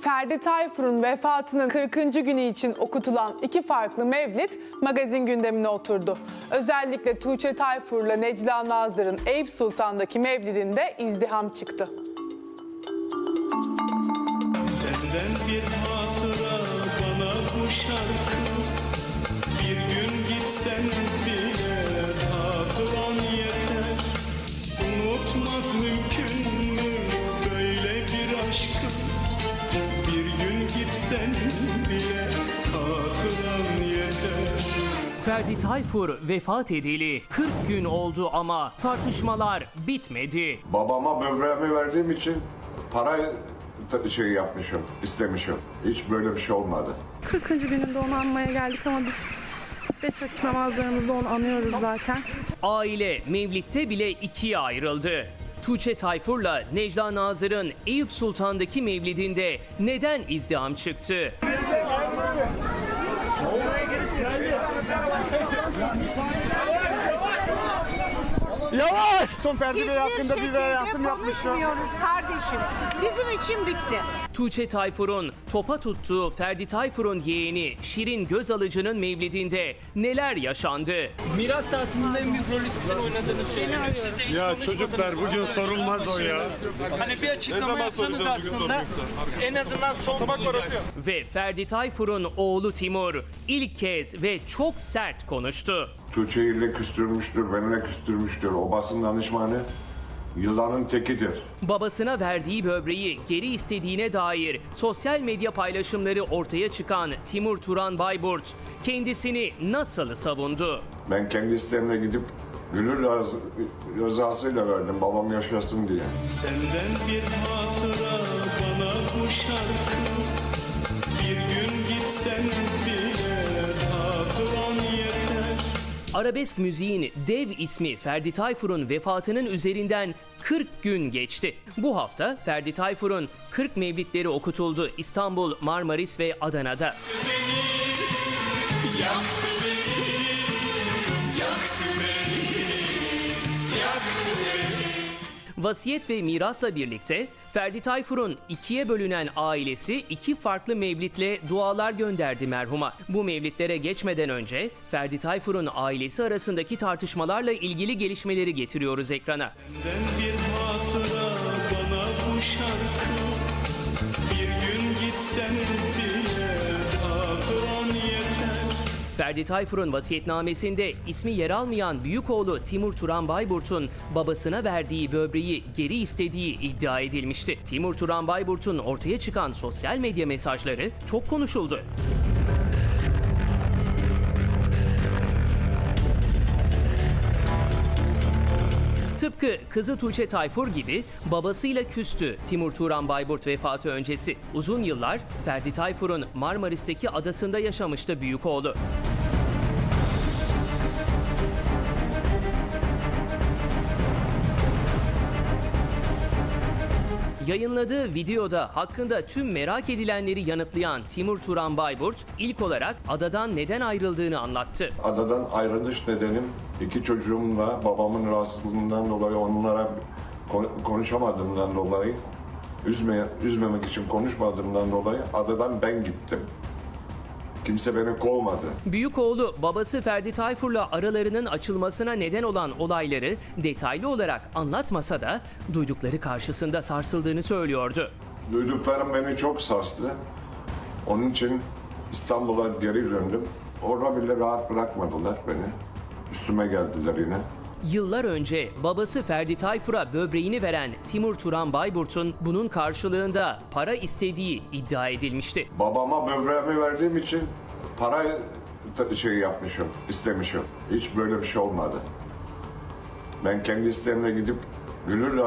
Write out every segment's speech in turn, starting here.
Ferdi Tayfur'un vefatının 40. günü için okutulan iki farklı mevlid magazin gündemine oturdu. Özellikle Tuğçe Tayfur'la Necla Nazır'ın Eyüp Sultan'daki mevlidinde izdiham çıktı. Ferdi Tayfur vefat edeli 40 gün oldu ama tartışmalar bitmedi. Babama böbreğimi verdiğim için para şey yapmışım, istemişim. Hiç böyle bir şey olmadı. 40. gününde onu anmaya geldik ama biz beş vakit namazlarımızda onu anıyoruz zaten. Aile Mevlid'te bile ikiye ayrıldı. Tuğçe Tayfur'la Necla Nazır'ın Eyüp Sultan'daki mevlidinde neden izdiham çıktı? Yavaş! Son Ferdi Bey hakkında bir şekilde hayatım yapmışlar. konuşmuyoruz kardeşim. Bizim için bitti. Tuğçe Tayfur'un topa tuttuğu Ferdi Tayfur'un yeğeni Şirin Gözalıcı'nın mevlidinde neler yaşandı? Miras dağıtımında en büyük rolü sizin oynadığınız söyleniyor. Siz de hiç Ya konuşmadınız. çocuklar bugün sorulmaz o ya. Hani bir açıklama zaman yapsanız soracağız bugün aslında en azından son Sabah bulacak. Ve Ferdi Tayfur'un oğlu Timur ilk kez ve çok sert konuştu. Tuğçe ile küstürmüştür, benimle küstürmüştür. O basın danışmanı yılanın tekidir. Babasına verdiği böbreği geri istediğine dair sosyal medya paylaşımları ortaya çıkan Timur Turan Bayburt kendisini nasıl savundu? Ben kendi isteğimle gidip gönül razı- rızasıyla verdim babam yaşasın diye. Senden bir hatıra Arabesk müziğin dev ismi Ferdi Tayfur'un vefatının üzerinden 40 gün geçti. Bu hafta Ferdi Tayfur'un 40 mevlidleri okutuldu İstanbul, Marmaris ve Adana'da. Vasiyet ve mirasla birlikte Ferdi Tayfur'un ikiye bölünen ailesi iki farklı mevlitle dualar gönderdi merhuma. Bu mevlitlere geçmeden önce Ferdi Tayfur'un ailesi arasındaki tartışmalarla ilgili gelişmeleri getiriyoruz ekrana. Senden bir Ferdi Tayfur'un vasiyetnamesinde ismi yer almayan büyük oğlu Timur Turan Bayburt'un babasına verdiği böbreği geri istediği iddia edilmişti. Timur Turan Bayburt'un ortaya çıkan sosyal medya mesajları çok konuşuldu. Tıpkı kızı Tuğçe Tayfur gibi babasıyla küstü Timur Turan Bayburt vefatı öncesi. Uzun yıllar Ferdi Tayfur'un Marmaris'teki adasında yaşamıştı büyük oğlu. Yayınladığı videoda hakkında tüm merak edilenleri yanıtlayan Timur Turan Bayburt ilk olarak adadan neden ayrıldığını anlattı. Adadan ayrılış nedenim iki çocuğumla babamın rahatsızlığından dolayı onlara kon- konuşamadığımdan dolayı üzme, üzmemek için konuşmadığımdan dolayı adadan ben gittim. Kimse beni kovmadı. Büyük oğlu babası Ferdi Tayfur'la aralarının açılmasına neden olan olayları detaylı olarak anlatmasa da duydukları karşısında sarsıldığını söylüyordu. Duyduklarım beni çok sarstı. Onun için İstanbul'a geri döndüm. Orada bile rahat bırakmadılar beni. Üstüme geldiler yine. Yıllar önce babası Ferdi Tayfur'a böbreğini veren Timur Turan Bayburt'un bunun karşılığında para istediği iddia edilmişti. Babama böbreğimi verdiğim için para şey yapmışım, istemişim. Hiç böyle bir şey olmadı. Ben kendi isteğimle gidip gönül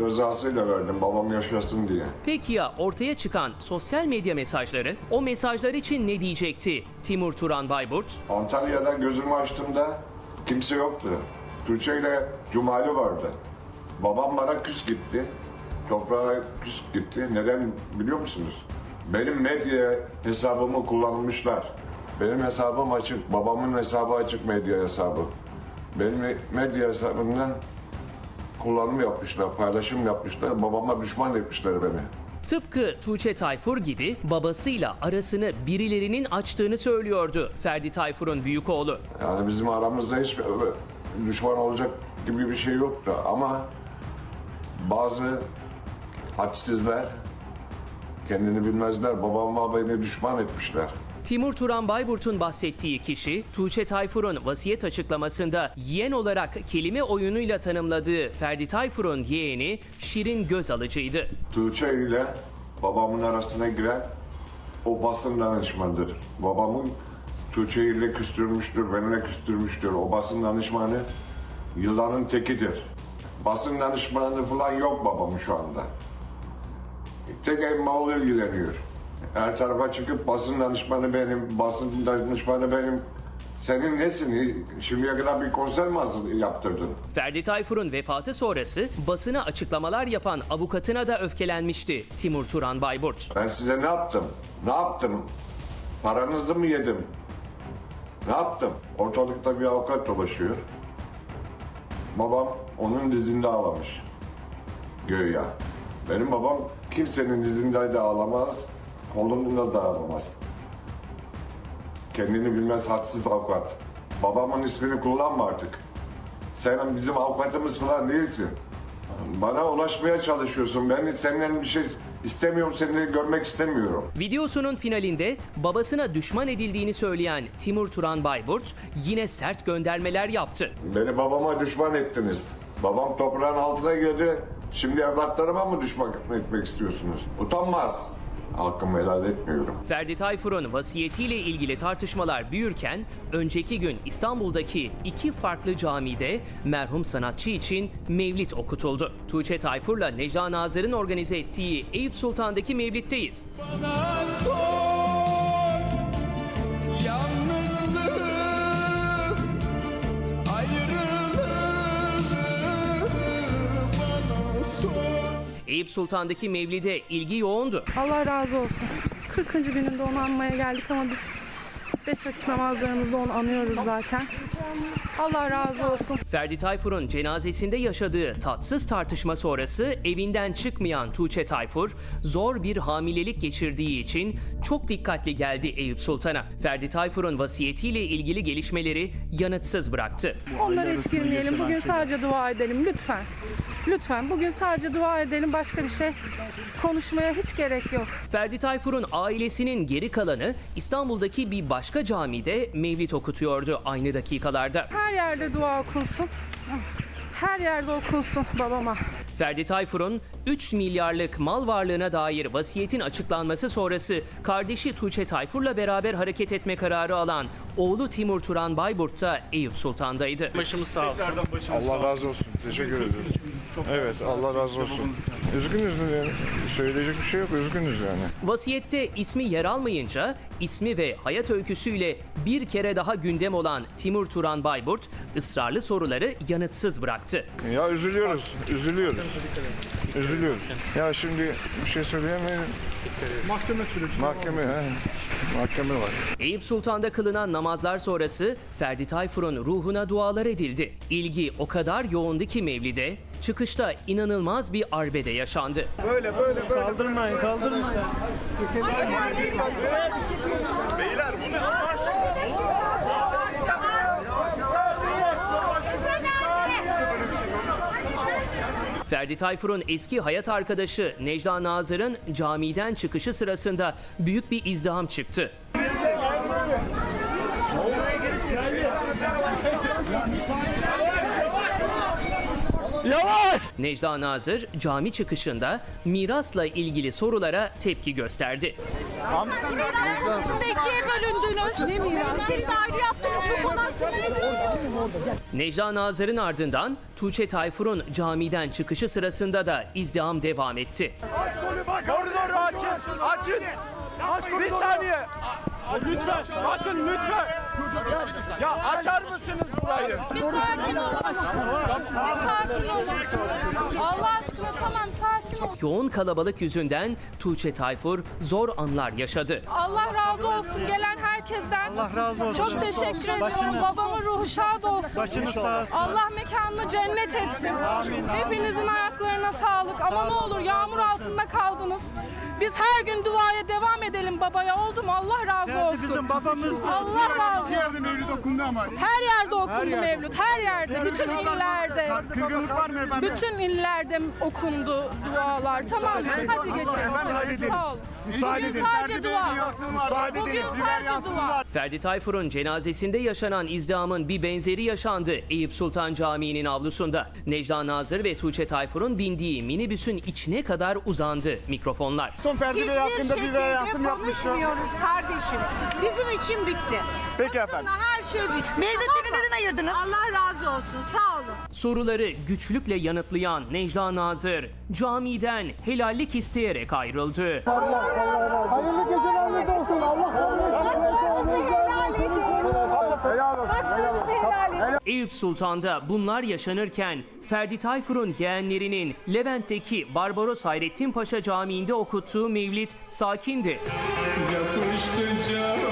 rızasıyla verdim babam yaşasın diye. Peki ya ortaya çıkan sosyal medya mesajları? O mesajlar için ne diyecekti Timur Turan Bayburt? Antalya'da gözümü açtığımda kimse yoktu. Tuğçe ile Cumali vardı. Babam bana küs gitti. Toprağa küs gitti. Neden biliyor musunuz? Benim medya hesabımı kullanmışlar. Benim hesabım açık. Babamın hesabı açık medya hesabı. Benim medya hesabımdan kullanım yapmışlar, paylaşım yapmışlar. Babama düşman etmişler beni. Tıpkı Tuğçe Tayfur gibi babasıyla arasını birilerinin açtığını söylüyordu Ferdi Tayfur'un büyük oğlu. Yani bizim aramızda hiç düşman olacak gibi bir şey yoktu ama bazı hadsizler kendini bilmezler. Babamla beni düşman etmişler. Timur Turan Bayburt'un bahsettiği kişi Tuğçe Tayfur'un vasiyet açıklamasında yeğen olarak kelime oyunuyla tanımladığı Ferdi Tayfur'un yeğeni Şirin Gözalıcı'ydı. Tuğçe ile babamın arasına giren o basın danışmanıdır. Babamın Tuğçe ile küstürmüştür, benimle küstürmüştür. O basın danışmanı yılanın tekidir. Basın danışmanı falan yok babamın şu anda. Tek Emmaoğlu ilgileniyor. Her tarafa çıkıp basın danışmanı benim, basın danışmanı benim. Senin nesin? Şimdiye kadar bir konser mi yaptırdın? Ferdi Tayfur'un vefatı sonrası basına açıklamalar yapan avukatına da öfkelenmişti Timur Turan Bayburt. Ben size ne yaptım? Ne yaptım? Paranızı mı yedim? Ne yaptım? Ortalıkta bir avukat dolaşıyor. Babam onun dizinde ağlamış. Göya. Benim babam kimsenin dizinde de ağlamaz, kolunda da ağlamaz. Kendini bilmez hadsiz avukat. Babamın ismini kullanma artık. Sen bizim avukatımız falan değilsin. Bana ulaşmaya çalışıyorsun. Ben senden bir şey istemiyorum, seni görmek istemiyorum. Videosunun finalinde babasına düşman edildiğini söyleyen Timur Turan Bayburt yine sert göndermeler yaptı. Beni babama düşman ettiniz. Babam toprağın altına girdi. Şimdi evlatlarıma mı düşman etmek istiyorsunuz? Utanmaz. Hakkımı helal etmiyorum. Ferdi Tayfur'un vasiyetiyle ilgili tartışmalar büyürken önceki gün İstanbul'daki iki farklı camide merhum sanatçı için mevlit okutuldu. Tuğçe Tayfur'la Necla Nazır'ın organize ettiği Eyüp Sultan'daki mevlitteyiz. Bana sor Eyüp Sultan'daki mevlide ilgi yoğundu. Allah razı olsun. 40. gününde onu anmaya geldik ama biz beş vakit namazlarımızda onu anıyoruz zaten. Allah razı olsun. Ferdi Tayfur'un cenazesinde yaşadığı tatsız tartışma sonrası evinden çıkmayan Tuğçe Tayfur zor bir hamilelik geçirdiği için çok dikkatli geldi Eyüp Sultan'a. Ferdi Tayfur'un vasiyetiyle ilgili gelişmeleri yanıtsız bıraktı. Onlara hiç girmeyelim. Bugün sadece dua edelim lütfen. Lütfen bugün sadece dua edelim. Başka bir şey konuşmaya hiç gerek yok. Ferdi Tayfur'un ailesinin geri kalanı İstanbul'daki bir başka camide mevlit okutuyordu aynı dakikalarda. Her yerde dua okunsun. Her yerde okunsun babama. Ferdi Tayfur'un 3 milyarlık mal varlığına dair vasiyetin açıklanması sonrası kardeşi Tuğçe Tayfur'la beraber hareket etme kararı alan oğlu Timur Turan Bayburt da Eyüp Sultan'daydı. Başımız sağ olsun. Allah razı olsun. Teşekkür ederim. Evet Allah razı olsun. Üzgünüz yani. Söyleyecek bir şey yok. Üzgünüz yani. Vasiyette ismi yer almayınca ismi ve hayat öyküsüyle bir kere daha gündem olan Timur Turan Bayburt ısrarlı soruları yanıtsız bıraktı. Ya üzülüyoruz. Üzülüyoruz. Üzülüyoruz. Ya şimdi bir şey söyleyemiyorum. Mahkeme süreci. Mahkeme, he. Mahkeme var. Eyüp Sultan'da kılınan namazlar sonrası Ferdi Tayfur'un ruhuna dualar edildi. İlgi o kadar yoğundu ki Mevlid'e, çıkışta inanılmaz bir arbede yaşandı. Kaldırmayın, kaldırmayın. Ferdi Tayfur'un eski hayat arkadaşı Necla Nazır'ın camiden çıkışı sırasında büyük bir izdiham çıktı. Yavaş! Necla Nazır cami çıkışında mirasla ilgili sorulara tepki gösterdi. ikiye bölündünüz. Ne miras? Bir sergi yaptınız bu hakkında. Necla Nazır'ın ardından Tuğçe Tayfur'un camiden çıkışı sırasında da izdiham devam etti. Koridoru açın! Açın! Bir saniye! Lütfen! Bakın lütfen! Ya açar mısınız burayı? Bir sakin olun. Bir sakin olun. Allah aşkına tamam sakin Yoğun kalabalık yüzünden Tuğçe Tayfur zor anlar yaşadı. Allah razı olsun gelen herkesten. Allah razı olsun. Çok teşekkür ediyorum. Babamın ruhu şad olsun. Başınız sağ olsun. Allah mekanını cennet etsin. Hepinizin ayaklarına sağlık. Ama ne olur yağmur altında kaldınız. Biz her gün duaya devam edelim babaya oldu mu? Allah razı olsun. Bizim babamız Allah razı olsun. Mevlüt okundu ama. Her yerde okundu Mevlüt. Her yerde. Bütün illerde. Kırgınlık var mı efendim? Bütün illerde okundu dualar. Tamam mı? Hadi geçelim. Sağ olun. Bugün sadece dua. Müsaade Bugün edin. sadece dua. Ferdi Tayfur'un cenazesinde yaşanan izdihamın bir benzeri yaşandı Eyüp Sultan Camii'nin avlusunda. Necla Nazır ve Tuğçe Tayfur'un bindiği minibüsün içine kadar uzandı mikrofonlar. Son Ferdi Bey Hiçbir hakkında bir yapmışlar. konuşmuyoruz kardeşim. Bizim için bitti. Peki efendim. Aslında her şey bitti. Mevlütleri neden ayırdınız? Allah razı olsun. Sağ olun. Soruları güçlükle yanıtlayan Necla Nazır camiden helallik isteyerek ayrıldı. Hayırlı geceleriniz olsun. Allah Eyüp Sultan'da bunlar yaşanırken Ferdi Tayfur'un yeğenlerinin Levent'teki Barbaros Hayrettin Paşa Camii'nde okuttuğu mevlid sakindi. Yapıştı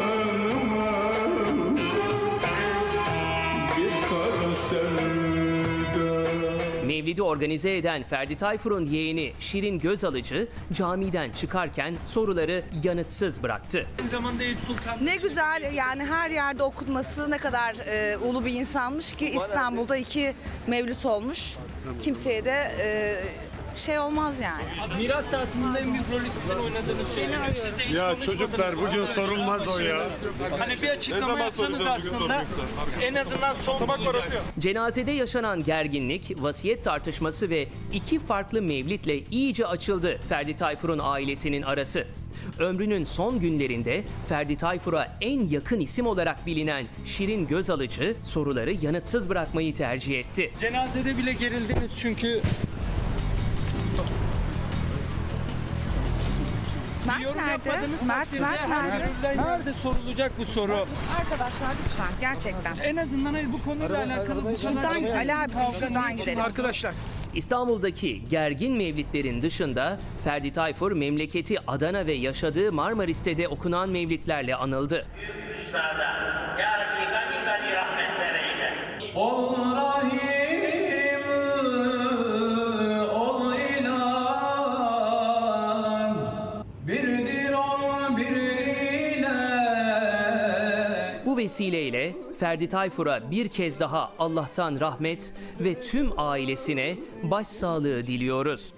Mevlidi organize eden Ferdi Tayfur'un yeğeni Şirin Gözalıcı camiden çıkarken soruları yanıtsız bıraktı. Aynı zamanda Eyüp Sultan Ne güzel yani her yerde okutması ne kadar e, ulu bir insanmış ki İstanbul'da iki mevlüt olmuş. Kimseye de e, şey olmaz yani. miras dağıtımında en büyük rolü sizin oynadığınız söyleniyor. Siz de hiç Ya konuşmadınız. çocuklar, bugün sorulmaz o ya. Hani bir açıklama yapsanız aslında en azından son bulacak. Cenazede yaşanan gerginlik, vasiyet tartışması ve iki farklı mevlitle iyice açıldı Ferdi Tayfur'un ailesinin arası. Ömrünün son günlerinde Ferdi Tayfur'a en yakın isim olarak bilinen Şirin Gözalıcı soruları yanıtsız bırakmayı tercih etti. Cenazede bile gerildiniz çünkü Mert yorum nerede? yapmadığınız Mert, takdirde Mert nerede? nerede? Nerede sorulacak bu soru? Arkadaşlar lütfen gerçekten. En azından hayır bu konuyla alakalı bu Şuradan kadar Ali abicim şuradan gidelim. Arkadaşlar. İstanbul'daki gergin mevlitlerin dışında Ferdi Tayfur memleketi Adana ve yaşadığı Marmaris'te de okunan mevlitlerle anıldı. üstada. Ya Rabbi gani gani rahmetler eyle. Ol vesileyle Ferdi Tayfur'a bir kez daha Allah'tan rahmet ve tüm ailesine başsağlığı diliyoruz.